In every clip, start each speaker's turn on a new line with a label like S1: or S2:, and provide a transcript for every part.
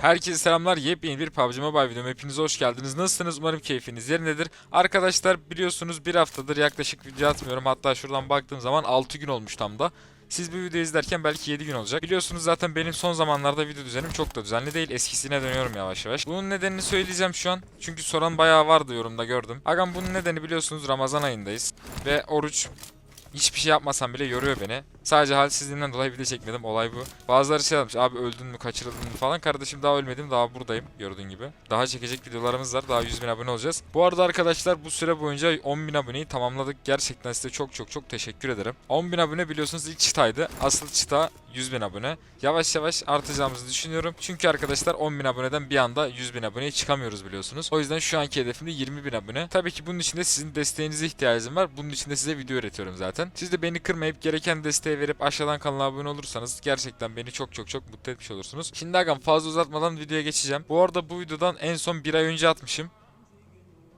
S1: Herkese selamlar. Yepyeni bir PUBG Mobile videom. Hepiniz hoş geldiniz. Nasılsınız? Umarım keyfiniz yerindedir. Arkadaşlar biliyorsunuz bir haftadır yaklaşık video atmıyorum. Hatta şuradan baktığım zaman 6 gün olmuş tam da. Siz bu videoyu izlerken belki 7 gün olacak. Biliyorsunuz zaten benim son zamanlarda video düzenim çok da düzenli değil. Eskisine dönüyorum yavaş yavaş. Bunun nedenini söyleyeceğim şu an. Çünkü soran bayağı vardı yorumda gördüm. Agam bunun nedeni biliyorsunuz Ramazan ayındayız. Ve oruç Hiçbir şey yapmasam bile yoruyor beni. Sadece halsizliğimden dolayı video çekmedim. Olay bu. Bazıları şey yapmış. Abi öldün mü kaçırıldın mı falan. Kardeşim daha ölmedim. Daha buradayım. Gördüğün gibi. Daha çekecek videolarımız var. Daha 100 bin abone olacağız. Bu arada arkadaşlar bu süre boyunca 10 bin aboneyi tamamladık. Gerçekten size çok çok çok teşekkür ederim. 10 bin abone biliyorsunuz ilk çıtaydı. Asıl çıta 100 bin abone. Yavaş yavaş artacağımızı düşünüyorum. Çünkü arkadaşlar 10 bin aboneden bir anda 100 bin aboneye çıkamıyoruz biliyorsunuz. O yüzden şu anki hedefim de 20 bin abone. Tabii ki bunun için de sizin desteğinize ihtiyacım var. Bunun için de size video üretiyorum zaten. Siz de beni kırmayıp gereken desteği verip aşağıdan kanala abone olursanız gerçekten beni çok çok çok mutlu etmiş olursunuz. Şimdi agam fazla uzatmadan videoya geçeceğim. Bu arada bu videodan en son bir ay önce atmışım.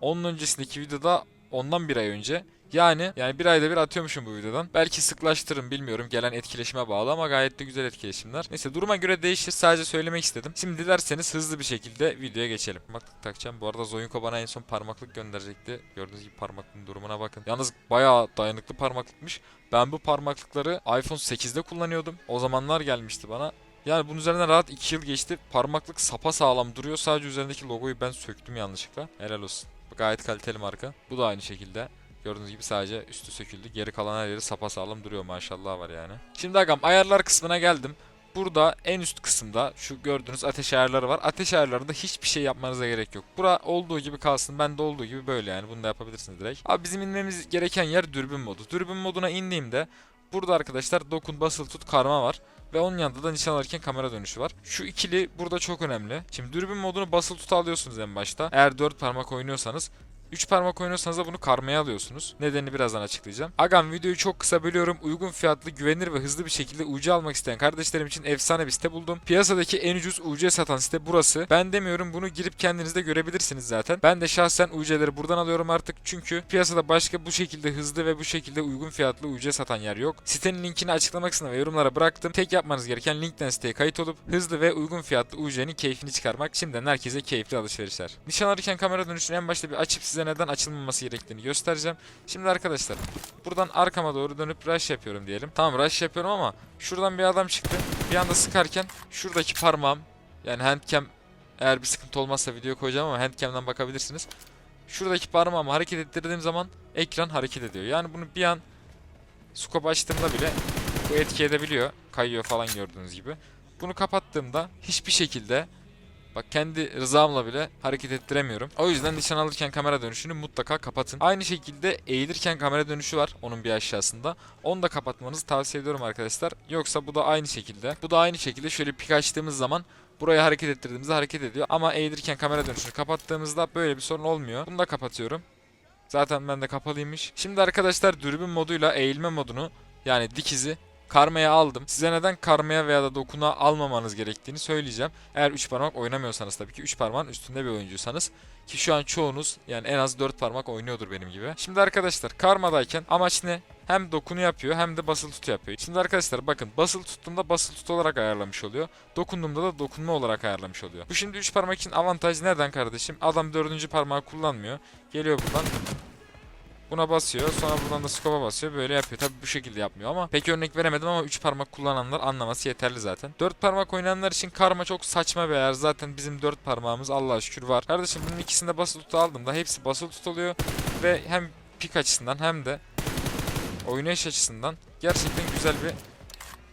S1: Onun öncesindeki videoda ondan bir ay önce. Yani yani bir ayda bir atıyormuşum bu videodan. Belki sıklaştırırım bilmiyorum gelen etkileşime bağlı ama gayet de güzel etkileşimler. Neyse duruma göre değişir sadece söylemek istedim. Şimdi dilerseniz hızlı bir şekilde videoya geçelim. Parmaklık takacağım. Bu arada Zoyunko bana en son parmaklık gönderecekti. Gördüğünüz gibi parmaklığın durumuna bakın. Yalnız bayağı dayanıklı parmaklıkmış. Ben bu parmaklıkları iPhone 8'de kullanıyordum. O zamanlar gelmişti bana. Yani bunun üzerinden rahat 2 yıl geçti. Parmaklık sapa sağlam duruyor. Sadece üzerindeki logoyu ben söktüm yanlışlıkla. Helal olsun. Gayet kaliteli marka. Bu da aynı şekilde. Gördüğünüz gibi sadece üstü söküldü. Geri kalan her yeri sapasağlam duruyor maşallah var yani. Şimdi agam ayarlar kısmına geldim. Burada en üst kısımda şu gördüğünüz ateş ayarları var. Ateş ayarlarında hiçbir şey yapmanıza gerek yok. Bura olduğu gibi kalsın. Bende olduğu gibi böyle yani. Bunu da yapabilirsiniz direkt. Abi bizim inmemiz gereken yer dürbün modu. Dürbün moduna indiğimde burada arkadaşlar dokun basılı tut karma var. Ve onun yanında da nişan alırken kamera dönüşü var. Şu ikili burada çok önemli. Şimdi dürbün modunu basılı tut alıyorsunuz en başta. Eğer 4 parmak oynuyorsanız 3 parmak oynuyorsanız da bunu karmaya alıyorsunuz. Nedenini birazdan açıklayacağım. Agam videoyu çok kısa bölüyorum. Uygun fiyatlı, güvenilir ve hızlı bir şekilde UC almak isteyen kardeşlerim için efsane bir site buldum. Piyasadaki en ucuz UC satan site burası. Ben demiyorum bunu girip kendiniz de görebilirsiniz zaten. Ben de şahsen UC'leri buradan alıyorum artık. Çünkü piyasada başka bu şekilde hızlı ve bu şekilde uygun fiyatlı UC satan yer yok. Sitenin linkini açıklama kısmına ve yorumlara bıraktım. Tek yapmanız gereken linkten siteye kayıt olup hızlı ve uygun fiyatlı UC'nin keyfini çıkarmak. Şimdiden herkese keyifli alışverişler. Nişan alırken kamera dönüşünü en başta bir açıp size neden açılmaması gerektiğini göstereceğim. Şimdi arkadaşlar buradan arkama doğru dönüp rush yapıyorum diyelim. Tamam rush yapıyorum ama şuradan bir adam çıktı. Bir anda sıkarken şuradaki parmağım yani handcam eğer bir sıkıntı olmazsa video koyacağım ama handcam'dan bakabilirsiniz. Şuradaki parmağımı hareket ettirdiğim zaman ekran hareket ediyor. Yani bunu bir an scope açtığımda bile bu etki edebiliyor. Kayıyor falan gördüğünüz gibi. Bunu kapattığımda hiçbir şekilde Bak kendi rızamla bile hareket ettiremiyorum. O yüzden nişan alırken kamera dönüşünü mutlaka kapatın. Aynı şekilde eğilirken kamera dönüşü var onun bir aşağısında. Onu da kapatmanızı tavsiye ediyorum arkadaşlar. Yoksa bu da aynı şekilde. Bu da aynı şekilde şöyle pik açtığımız zaman buraya hareket ettirdiğimizde hareket ediyor. Ama eğilirken kamera dönüşünü kapattığımızda böyle bir sorun olmuyor. Bunu da kapatıyorum. Zaten bende kapalıymış. Şimdi arkadaşlar dürbün moduyla eğilme modunu yani dikizi karmaya aldım. Size neden karmaya veya da dokuna almamanız gerektiğini söyleyeceğim. Eğer 3 parmak oynamıyorsanız tabii ki 3 parmağın üstünde bir oyuncuysanız ki şu an çoğunuz yani en az 4 parmak oynuyordur benim gibi. Şimdi arkadaşlar karmadayken amaç ne? Hem dokunu yapıyor hem de basılı tut yapıyor. Şimdi arkadaşlar bakın basılı tuttuğumda basılı tut olarak ayarlamış oluyor. Dokunduğumda da dokunma olarak ayarlamış oluyor. Bu şimdi 3 parmak için avantaj neden kardeşim? Adam 4. parmağı kullanmıyor. Geliyor buradan Buna basıyor. Sonra buradan da scope'a basıyor. Böyle yapıyor. Tabi bu şekilde yapmıyor ama pek örnek veremedim ama 3 parmak kullananlar anlaması yeterli zaten. 4 parmak oynayanlar için karma çok saçma bir ayar. Zaten bizim 4 parmağımız Allah'a şükür var. Kardeşim bunun ikisinde basılı tut aldım da hepsi basılı tutuluyor ve hem pik açısından hem de oynayış açısından gerçekten güzel bir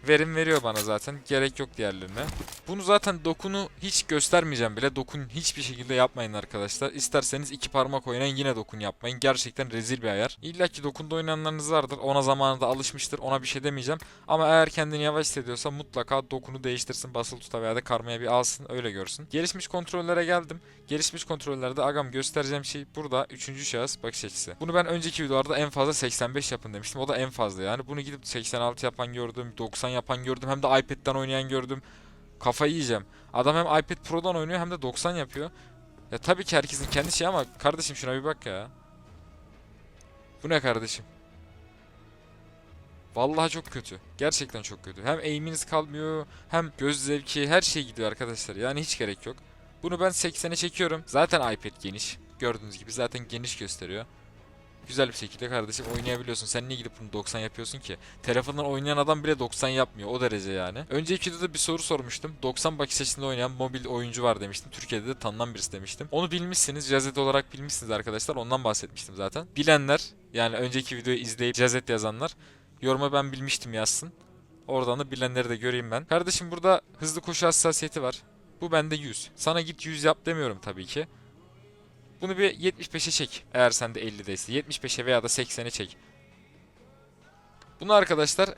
S1: verim veriyor bana zaten. Gerek yok diğerlerine. Bunu zaten dokunu hiç göstermeyeceğim bile. Dokun hiçbir şekilde yapmayın arkadaşlar. İsterseniz iki parmak oynayın yine dokun yapmayın. Gerçekten rezil bir ayar. İlla ki dokunda oynayanlarınız vardır. Ona zamanında alışmıştır. Ona bir şey demeyeceğim. Ama eğer kendini yavaş hissediyorsa mutlaka dokunu değiştirsin. Basılı tuta veya da karmaya bir alsın. Öyle görsün. Gelişmiş kontrollere geldim. Gelişmiş kontrollerde agam göstereceğim şey burada. Üçüncü şahıs bakış açısı. Bunu ben önceki videolarda en fazla 85 yapın demiştim. O da en fazla yani. Bunu gidip 86 yapan gördüm. 90 yapan gördüm. Hem de iPad'den oynayan gördüm. Kafayı yiyeceğim. Adam hem iPad Pro'dan oynuyor hem de 90 yapıyor. Ya tabii ki herkesin kendi şeyi ama kardeşim şuna bir bak ya. Bu ne kardeşim? Vallahi çok kötü. Gerçekten çok kötü. Hem aim'iniz kalmıyor, hem göz zevki, her şey gidiyor arkadaşlar. Yani hiç gerek yok. Bunu ben 80'e çekiyorum. Zaten iPad geniş. Gördüğünüz gibi zaten geniş gösteriyor. Güzel bir şekilde kardeşim oynayabiliyorsun. Sen niye gidip bunu 90 yapıyorsun ki? Telefondan oynayan adam bile 90 yapmıyor. O derece yani. Önceki videoda bir soru sormuştum. 90 bakış açısında oynayan mobil oyuncu var demiştim. Türkiye'de de tanınan birisi demiştim. Onu bilmişsiniz. Cazet olarak bilmişsiniz arkadaşlar. Ondan bahsetmiştim zaten. Bilenler yani önceki videoyu izleyip Cazet yazanlar yoruma ben bilmiştim yazsın. Oradan da bilenleri de göreyim ben. Kardeşim burada hızlı koşu hassasiyeti var. Bu bende 100. Sana git 100 yap demiyorum tabii ki. Bunu bir 75'e çek. Eğer sende 50'deyse. 75'e veya da 80'e çek. Bunu arkadaşlar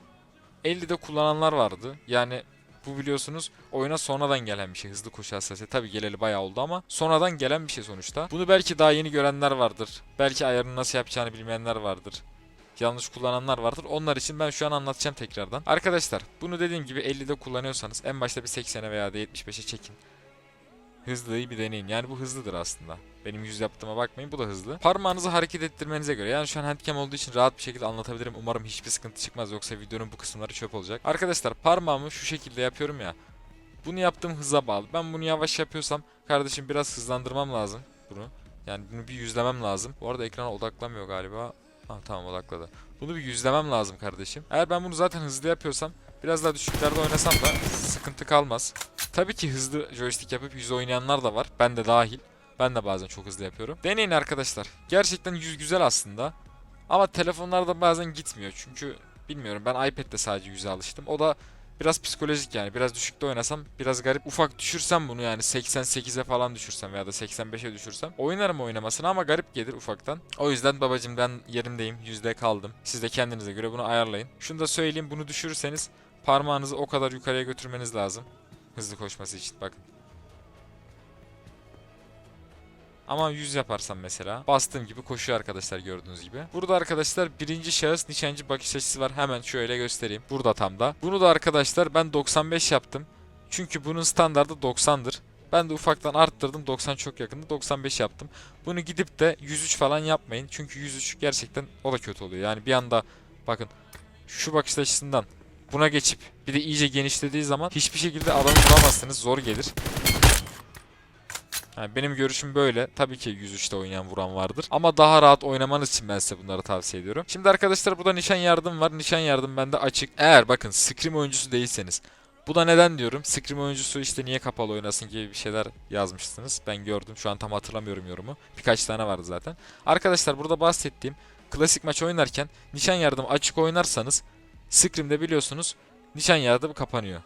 S1: 50'de kullananlar vardı. Yani bu biliyorsunuz oyuna sonradan gelen bir şey. Hızlı koşu hassasiyeti. Tabii geleli bayağı oldu ama sonradan gelen bir şey sonuçta. Bunu belki daha yeni görenler vardır. Belki ayarını nasıl yapacağını bilmeyenler vardır. Yanlış kullananlar vardır. Onlar için ben şu an anlatacağım tekrardan. Arkadaşlar bunu dediğim gibi 50'de kullanıyorsanız en başta bir 80'e veya da 75'e çekin. Hızlıyı bir deneyin. Yani bu hızlıdır aslında. Benim yüz yaptığıma bakmayın bu da hızlı. Parmağınızı hareket ettirmenize göre. Yani şu an handcam olduğu için rahat bir şekilde anlatabilirim. Umarım hiçbir sıkıntı çıkmaz yoksa videonun bu kısımları çöp olacak. Arkadaşlar parmağımı şu şekilde yapıyorum ya. Bunu yaptığım hıza bağlı. Ben bunu yavaş yapıyorsam kardeşim biraz hızlandırmam lazım bunu. Yani bunu bir yüzlemem lazım. Bu arada ekrana odaklamıyor galiba. Ha tamam odakladı. Bunu bir yüzlemem lazım kardeşim. Eğer ben bunu zaten hızlı yapıyorsam biraz daha düşüklerde oynasam da sıkıntı kalmaz. Tabii ki hızlı joystick yapıp yüz oynayanlar da var. Ben de dahil. Ben de bazen çok hızlı yapıyorum. Deneyin arkadaşlar. Gerçekten yüz güzel aslında. Ama telefonlarda bazen gitmiyor. Çünkü bilmiyorum ben iPad'de sadece yüze alıştım. O da biraz psikolojik yani. Biraz düşükte oynasam biraz garip. Ufak düşürsem bunu yani 88'e falan düşürsem veya da 85'e düşürsem oynarım oynamasını ama garip gelir ufaktan. O yüzden babacım ben yerimdeyim. Yüzde kaldım. Siz de kendinize göre bunu ayarlayın. Şunu da söyleyeyim bunu düşürürseniz parmağınızı o kadar yukarıya götürmeniz lazım. Hızlı koşması için bakın. Ama 100 yaparsam mesela bastığım gibi koşuyor arkadaşlar gördüğünüz gibi. Burada arkadaşlar birinci şahıs nişancı bakış açısı var. Hemen şöyle göstereyim. Burada tam da. Bunu da arkadaşlar ben 95 yaptım. Çünkü bunun standardı 90'dır. Ben de ufaktan arttırdım. 90 çok yakındı. 95 yaptım. Bunu gidip de 103 falan yapmayın. Çünkü 103 gerçekten o da kötü oluyor. Yani bir anda bakın şu bakış açısından buna geçip bir de iyice genişlediği zaman hiçbir şekilde adamı vuramazsınız. Zor gelir. Yani benim görüşüm böyle. Tabii ki 103'te oynayan vuran vardır. Ama daha rahat oynamanız için ben size bunları tavsiye ediyorum. Şimdi arkadaşlar burada nişan yardım var. Nişan yardım bende açık. Eğer bakın Scream oyuncusu değilseniz. Bu da neden diyorum? Scream oyuncusu işte niye kapalı oynasın gibi bir şeyler yazmışsınız. Ben gördüm. Şu an tam hatırlamıyorum yorumu. Birkaç tane vardı zaten. Arkadaşlar burada bahsettiğim klasik maç oynarken nişan yardım açık oynarsanız Scream'de biliyorsunuz nişan yardım kapanıyor.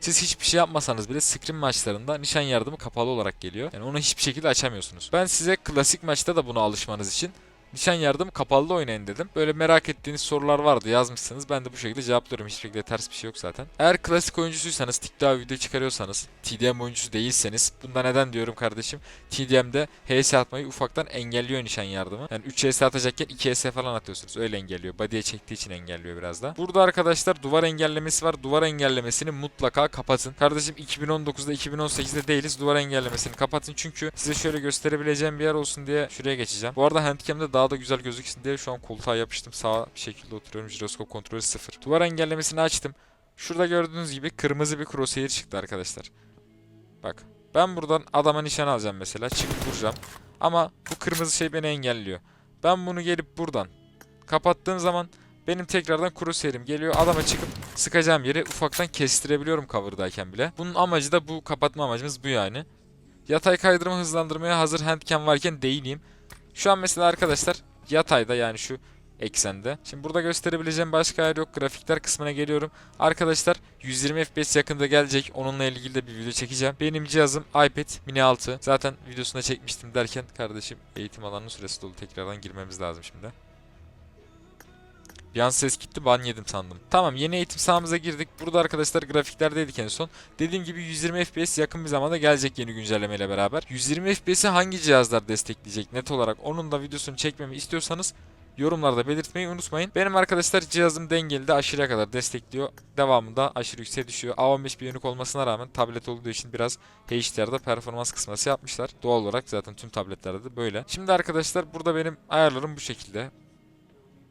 S1: Siz hiçbir şey yapmasanız bile scrim maçlarında nişan yardımı kapalı olarak geliyor. Yani onu hiçbir şekilde açamıyorsunuz. Ben size klasik maçta da bunu alışmanız için nişan yardımı kapalı oynayın dedim. Böyle merak ettiğiniz sorular vardı yazmışsınız. Ben de bu şekilde cevaplıyorum. Hiçbir şekilde ters bir şey yok zaten. Eğer klasik oyuncusuysanız, TikTok video çıkarıyorsanız, TDM oyuncusu değilseniz, bunda neden diyorum kardeşim? TDM'de HS atmayı ufaktan engelliyor nişan yardımı. Yani 3 HS atacakken 2 HS falan atıyorsunuz. Öyle engelliyor. Body'ye çektiği için engelliyor biraz da. Burada arkadaşlar duvar engellemesi var. Duvar engellemesini mutlaka kapatın. Kardeşim 2019'da 2018'de değiliz. Duvar engellemesini kapatın. Çünkü size şöyle gösterebileceğim bir yer olsun diye şuraya geçeceğim. Bu arada handcam'de daha da güzel gözüksün diye şu an koltuğa yapıştım. Sağ bir şekilde oturuyorum. Jiroskop kontrolü sıfır. Duvar engellemesini açtım. Şurada gördüğünüz gibi kırmızı bir crosshair çıktı arkadaşlar. Bak. Ben buradan adama nişan alacağım mesela. Çıkıp vuracağım. Ama bu kırmızı şey beni engelliyor. Ben bunu gelip buradan kapattığım zaman benim tekrardan crosshair'im geliyor. Adama çıkıp sıkacağım yeri ufaktan kestirebiliyorum cover'dayken bile. Bunun amacı da bu kapatma amacımız bu yani. Yatay kaydırma hızlandırmaya hazır handcam varken değineyim. Şu an mesela arkadaşlar yatayda yani şu eksende. Şimdi burada gösterebileceğim başka yer yok. Grafikler kısmına geliyorum. Arkadaşlar 120 FPS yakında gelecek. Onunla ilgili de bir video çekeceğim. Benim cihazım iPad mini 6. Zaten videosunda çekmiştim derken kardeşim eğitim alanının süresi dolu. Tekrardan girmemiz lazım şimdi. Bir ses gitti ban yedim sandım. Tamam yeni eğitim sahamıza girdik. Burada arkadaşlar grafiklerdeydik en son. Dediğim gibi 120 FPS yakın bir zamanda gelecek yeni güncellemeyle beraber. 120 FPS'i hangi cihazlar destekleyecek net olarak onun da videosunu çekmemi istiyorsanız yorumlarda belirtmeyi unutmayın. Benim arkadaşlar cihazım dengeli de aşırıya kadar destekliyor. Devamında aşırı yükseğe düşüyor. A15 bir yönük olmasına rağmen tablet olduğu için biraz HDR'da performans kısması yapmışlar. Doğal olarak zaten tüm tabletlerde de böyle. Şimdi arkadaşlar burada benim ayarlarım bu şekilde.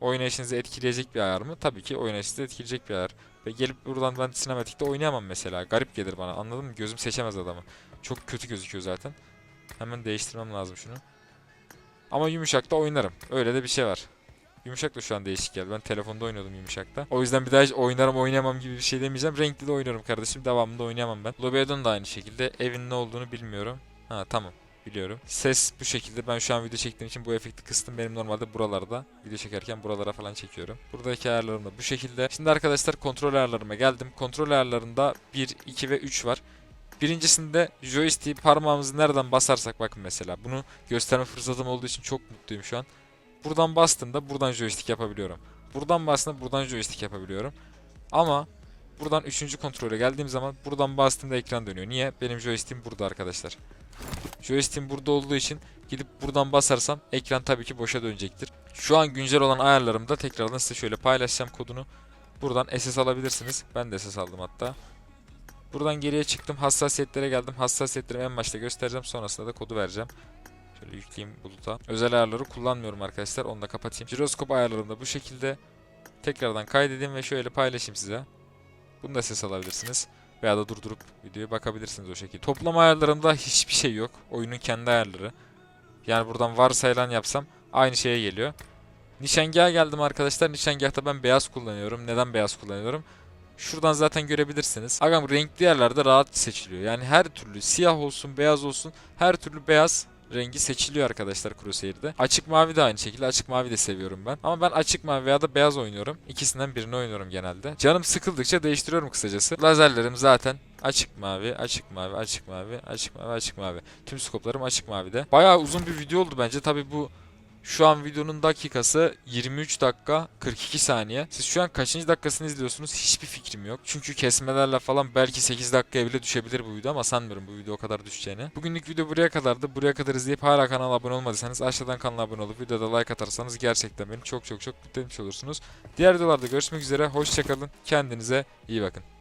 S1: Oynayışınızı etkileyecek bir ayar mı? Tabii ki oynayışınızı etkileyecek bir ayar. Ve gelip buradan ben sinematikte oynayamam mesela. Garip gelir bana. Anladın mı? Gözüm seçemez adamı. Çok kötü gözüküyor zaten. Hemen değiştirmem lazım şunu. Ama yumuşakta oynarım. Öyle de bir şey var. Yumuşak da şu an değişik geldi. Ben telefonda oynuyordum yumuşakta. O yüzden bir daha oynarım oynayamam gibi bir şey demeyeceğim. Renkli de oynarım kardeşim. Devamında oynayamam ben. Lobby'den da aynı şekilde. Evin ne olduğunu bilmiyorum. Ha tamam. Biliyorum. Ses bu şekilde. Ben şu an video çektiğim için bu efekti kıstım. Benim normalde buralarda video çekerken buralara falan çekiyorum. Buradaki ayarlarım da bu şekilde. Şimdi arkadaşlar kontrol ayarlarıma geldim. Kontrol ayarlarında 1, 2 ve 3 var. Birincisinde joystick'i parmağımızı nereden basarsak bakın mesela. Bunu gösterme fırsatım olduğu için çok mutluyum şu an. Buradan bastığımda buradan joystick yapabiliyorum. Buradan bastığımda buradan joystick yapabiliyorum. Ama buradan üçüncü kontrole geldiğim zaman buradan bastığımda ekran dönüyor. Niye? Benim joystick'im burada arkadaşlar. Joystick'im burada olduğu için gidip buradan basarsam ekran tabii ki boşa dönecektir. Şu an güncel olan ayarlarımda tekrardan size şöyle paylaşacağım kodunu. Buradan SS alabilirsiniz. Ben de SS aldım hatta. Buradan geriye çıktım. Hassasiyetlere geldim. Hassasiyetlerimi en başta göstereceğim. Sonrasında da kodu vereceğim. Şöyle yükleyeyim buluta. Özel ayarları kullanmıyorum arkadaşlar. Onu da kapatayım. Jiroskop ayarlarında bu şekilde. Tekrardan kaydedeyim ve şöyle paylaşayım size. Bunu da ses alabilirsiniz. Veya da durdurup videoya bakabilirsiniz o şekilde. Toplama ayarlarında hiçbir şey yok. Oyunun kendi ayarları. Yani buradan varsayılan yapsam aynı şeye geliyor. Nişangaha geldim arkadaşlar. Nişangahta ben beyaz kullanıyorum. Neden beyaz kullanıyorum? Şuradan zaten görebilirsiniz. Agam renkli yerlerde rahat seçiliyor. Yani her türlü siyah olsun, beyaz olsun her türlü beyaz rengi seçiliyor arkadaşlar Crusader'de. Açık mavi de aynı şekilde. Açık mavi de seviyorum ben. Ama ben açık mavi veya da beyaz oynuyorum. İkisinden birini oynuyorum genelde. Canım sıkıldıkça değiştiriyorum kısacası. Lazerlerim zaten açık mavi, açık mavi, açık mavi, açık mavi, açık mavi. Tüm skoplarım açık mavide. Bayağı uzun bir video oldu bence. Tabi bu şu an videonun dakikası 23 dakika 42 saniye. Siz şu an kaçıncı dakikasını izliyorsunuz hiçbir fikrim yok. Çünkü kesmelerle falan belki 8 dakikaya bile düşebilir bu video ama sanmıyorum bu video o kadar düşeceğini. Bugünlük video buraya kadardı. Buraya kadar izleyip hala kanala abone olmadıysanız aşağıdan kanala abone olup videoda like atarsanız gerçekten beni çok çok çok mutlu etmiş olursunuz. Diğer videolarda görüşmek üzere. Hoşçakalın. Kendinize iyi bakın.